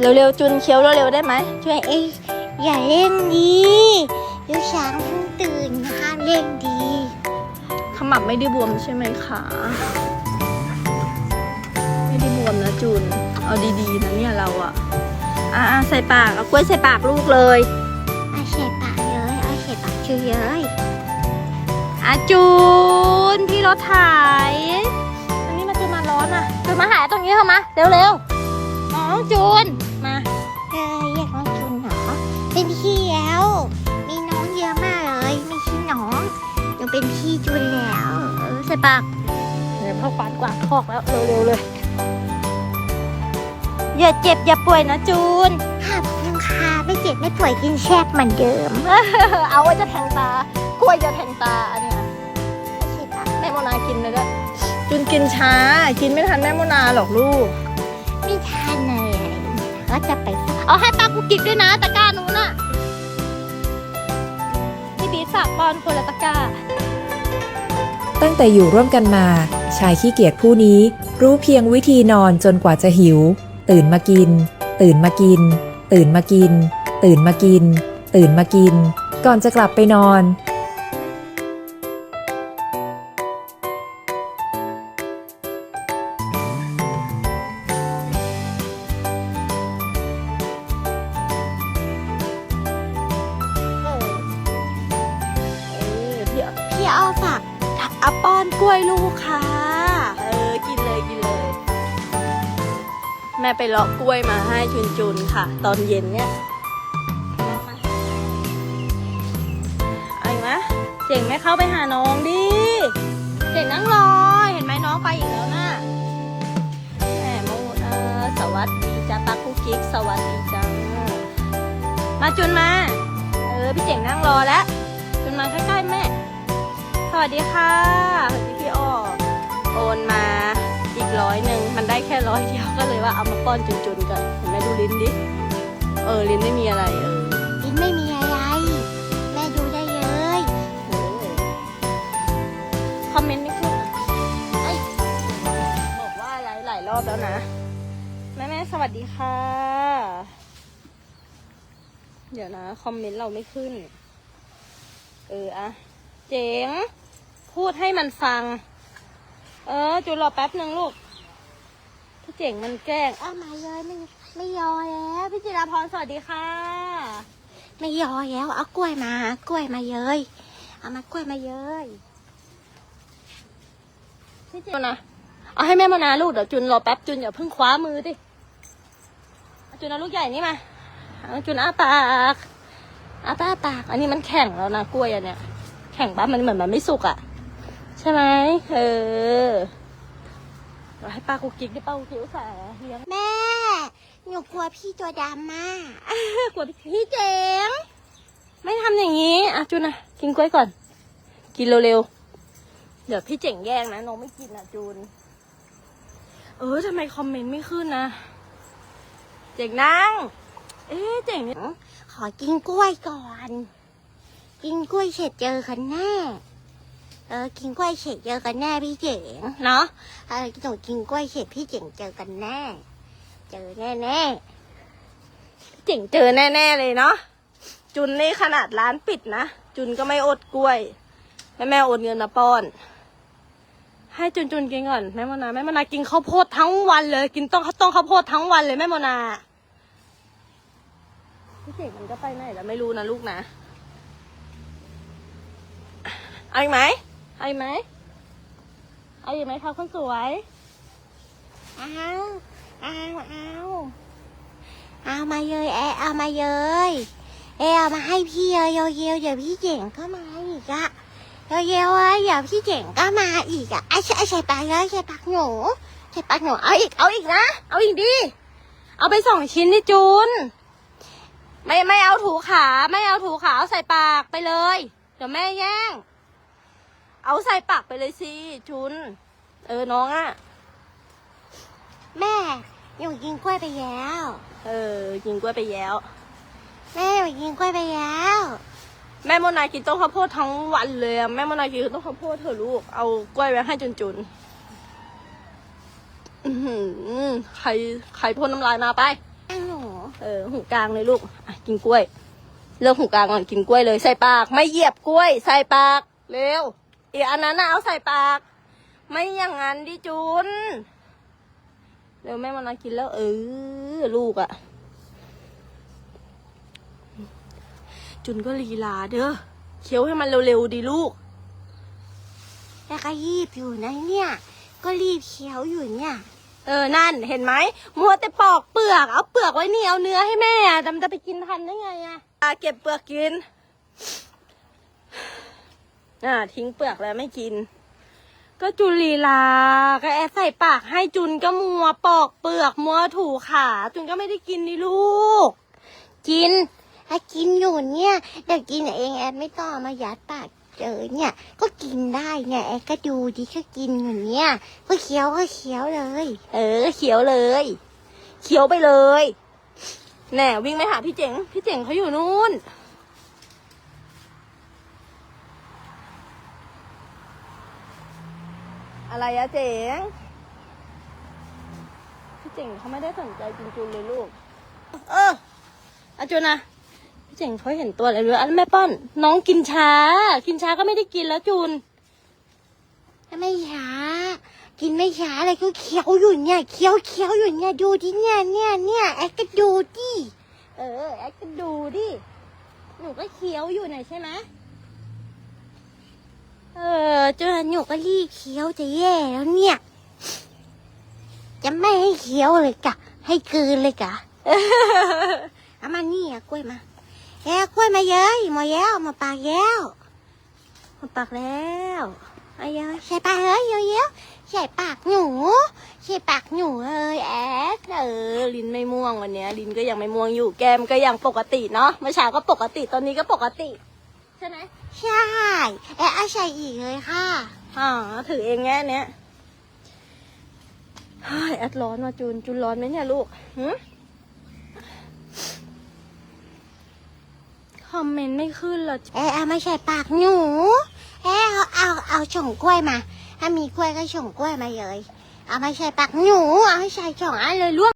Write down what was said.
เร็วๆจุนเคี้ยวเร็วๆได้ไหมช่วยเอ้ยอย่าเร่งดีเดี๋ยวช้างเพิ่งตื่นนะคะเร่งดีขมับไม่ได้บวมใช่ไหมคะไม่ได้บวมนะจุนเอาดีๆนะเนี่ยเราอะอะอะใส่ปากเอากล้วยใส่ปากลูกเลยเอาเฉดปากเลยเอาเฉดปากช่วยเลยอาจูนพี่รถถ่ายอันนี้มาจูนมาร้อนอะจูนมาหาตรงนี้เถอะมาเร็วๆน้องจูน มาเออเรียกน้องจุนเหรอ เป็นพี่แล้ว มีน้องเยอะมากเลยไม่ใช่น้องหนูเป็นพี่จุนแล้วเออใส่ปากเดี๋ยวพ่อควานกวาดคอกแล้วเร็วๆเลยอย่าเจ็บอย่าป่วยนะจูนขอบคุณค่ะไม่เจ็บไม่ป่วยกินแซ่บเหมือนเดิม เอาไว้จะแทงตากล้วยจะแทงตาอันเนี้ยเอาเฉดปากแม่โมนากินเลยด้วยจูนกินช้า กินไม่ทันแม่โมนาหรอกลูก ไม่ทานเจะไปเอาให้ปลากุกกิกด้วยนะตะกร้านู้นน่ะพี่บีทฝากบอลคนละตะกร้า ตั้งแต่อยู่ร่วมกันมา ชายขี้เกียจผู้นี้รู้เพียงวิธีนอนจนกว่าจะหิว ตื่นมากิน ตื่นมากิน ตื่นมากิน ตื่นมากิน ตื่นมากิน ก่อนจะกลับไปนอน พี่พี่เอาฝากเอาป้อนกล้วยลูกค่ะเออ กินเลยกินเลย แม่ไปเลาะกล้วยมาให้จุนจุนๆค่ะ ตอนเย็นเนี่ยมาเอาอีกไหมเจ๋งไหมเข้าไปหาน้องดิเจ๋งนั่งรอ เห็นไหมน้องไปอีกแล้วน่ะแหมโมนะสวัสดีจ้าปักกุ๊กกิ๊กสวัสดีจ้ามาจุนมา เออ พี่เจ๋งนั่งรอแล้วจุนมาใกล้ๆแม่ส วัสดีค่ะสวัสดีพี่อ้อโอนมาอีกร้อยหนึ่งมันได้แค่ร้อยเดียวก็เลยว่าเอามาป้อนจุนๆกันเห็นไหมดูลิ้นดิเออลิ้นไม่มีอะไรเออกินไม่มีอะไร แม่ดูได้เลยเออคอมเมนต์ไม่ขึ้นอะเอ้ยบอกว่าอะไรหลายรอบแล้วนะ แม่แม่ๆสวัสดีค่ะ เดี๋ยวนะ คอมเมนต์เราไม่ขึ้น เอออะเจ๋ง พูดให้มันฟัง เออจูนรอแป๊บหนึ่งลูก พี่เจ๋งมันแกล้งเอามาเลยไม่ไม่ยอแล้วพี่จิราพรสวัสดีค่ะ ไม่ยอแล้ว เอากล้วยมา กล้วยมาเยยเอามากล้วยมาเยยพี่จินนะเอาให้แม่มานาลูกเดี๋ยวจุนรอแป๊บจุนอย่าเพิ่งคว้ามือดิจุนเอาลูกใหญ่นี่มาเอาจุนอ้าปากอ้าปากปากอันนี้มันแข็งแล้วนะกล้วยอันเนี้ยแข็งปะมันเหมือนมันไม่สุกอะ ใช่ไหมเออเดี๋ยวให้ป้ากุกกิ๊กได้ป้ากุกกิ๊กอุตส่าห์เลี้ยงแม่ หนูกลัวพี่ตัวดำมากกลัวพี่เจ๋งไม่ทำอย่างนี้อะจุนนะกินกล้วยก่อน กินเร็วๆ เดี๋ยวพี่เจ๋งแย่งนะน้องไม่กินอะจูน เออทำไมคอมเมนต์ไม่ขึ้นนะ เจ๋งนั่ง เอ๊ะเจ๋งเนี่ยขอกินกล้วยก่อน กินกล้วยเสร็จเจอกันแน่ เออกินกล้วยเสร็จเจอกันแน่พี่เจ๋งเนาะเออหนูกินกล้วยเสร็จพี่เจ๋งเจอกันแน่ เจอแน่แน่พี่เจ๋งเจอแน่ๆเลยเนาะจุนนี่ขนาดร้านปิดนะจุนก็ไม่อดกล้วยแม่แม่อนเงินมาป้อน ให้จุนจุนกินก่อนแม่โมนาแม่โมนากินข้าวโพดทั้งวันเลย กินต้องข้าวต้มข้าวโพดทั้งวันเลยแม่โมนาพี่เจ๋งมันก็ไปไหนแล้วไม่รู้นะลูกนะเอาอีกไหม เอาอีกไหมเอาอีกไหมคะคนสวยๆเอาเอาเอาเอามาเยยแอเอามาเยยเอเอามาให้พี่เยยเยยเยยเดี๋ยวพี่เจ๋งก็มาอีกอะเยยเยยเว้ยเดี๋ยวพี่เจ๋งก็มาอีกอะไอ้ใช่ไอ้ใช่ปากเลยใช่ปากหนูใช่ปากหนูเอาอีกเอาอีกนะเอาอีกดิเอาไปสองชิ้นนี่จูนไม่ไม่เอาถูขาไม่เอาถูขาเอาใส่ปากไปเลย เดี๋ยวแม่แย่ง เอาใส่ปากไปเลยสิจุน เออ น้องอะ่ะ แม่หนูกินกล้วยไปแล้ว เออ กินกล้วยไปแล้ว แม่หนูกินกล้วยไปแล้ว แม่โมนากินต้มข้าวโพดทั้งวันเลยอะแม่โมนากินต้มข้าวโพดเถอะลูก เอากล้วยไว้ให้จุนจุนๆอื้อหือใครใครพ่นน้ำลายมาไปหนูเออ หูกลางเลยลูกอะกินกล้วย เลือกหูกลางก่อนกินกล้วยเลยใส่ปาก ไม่เหยียบกล้วย ใส่ปาก เร็ว อีกอันนั้นนะเอาใส่ปาก ไม่อย่างนั้นดิจุนเร็วแม่มานากินแล้วเออลูกอะจุนก็ลีลาเด้อเคี้ยวให้มันเร็วๆดิลูกแล้วก็รีบอยู่นะเนี่ย ก็รีบเคี้ยวอยู่เนี่ย เออ นั่น เห็นไหม มัวแต่ปอกเปลือก เอาเปลือกไว้นี่ เอาเนื้อให้แม่อะแต่มันจะไปกินทันได้ไงอะอะเก็บเปลือกกิน อ่า ทิ้งเปลือกแล้วไม่กิน ก็จุลีลา ก็แอบใส่ปากให้จุนก็มัวปอกเปลือกมัวถูขา จุนก็ไม่ได้กินนี่ลูก กินถ้ากินอยู่เนี่ยเดี๋ยวกินเองแอดไม่ต้องเอามายัดปากเจอเนี่ย ก็กินได้เนี่ยแอดก็ดูดิก็กินอยู่เนี่ยก็เคี้ยวก็เคี้ยวเลย เออเขียวเลยเขียวไปเลยแน่วิ่งไปหาพี่เจ๋งพี่เจ๋งเขาอยู่นู่น อะไรอะเจ๋งพี่เจ๋งเขาไม่ได้สนใจจุนจุนเลยลูก เอออาจุนนะพี่เจ๋งเขาเห็นตัวอะไรด้วยอันแม่ป้อน น้องกินช้า กินช้าก็ไม่ได้กินแล้วจุนถ้าไม่ช้า กินไม่ช้าเลยก็เคี้ยวอยู่เนี่ยเคี้ยวเคี้ยวอยู่เนี่ยดูดิเนี่ยเนี่ยเนี่ยแอดก็ดูดิเออแอดก็ดูดิหนูก็เคี้ยวอยู่หน่อยใช่ไหม เออจอหนูก็รีบเคี้ยวจะแย่แล้วเนี่ย จะไม่ให้เคี้ยวเลยกะ ให้กลืนเลยกะเอามานี่อะกล้วยมาแอ้กล้วยมาเยอะหมาแย้วมาปากแย้วมาปักแล้วมาเยอะใส่ปากเอ้ยเยอะเยอะใส่ปากหนูใส่ปากหนูเอ้ยแอดเออลิ้นไม่ม่วงวันเนี้ยลิ้นก็ยังไม่ม่วงอยู่แก้มก็ยังปกติเนาะเมื่อเช้าก็ปกติตอนนี้ก็ปกติ ใช่ไหมใช่แอดเอาใส่อีกเลยค่ะอ่าถือเองแง่เนี้ยเฮ้ยแอดร้อนว่ะจูนจูนร้อนไหมเนี่ยลูกหืมคอมเมนต์ไม่ขึ้นเหรอแอดเอามาใส่ปากหนูแอดเอาเอาเอาฉ่องกล้วยมา ถ้ามีกล้วยก็ฉ่องกล้วยมาเลย เอามาใส่ปากหนู เอาให้ใส่ฉ่องอันเลยลวก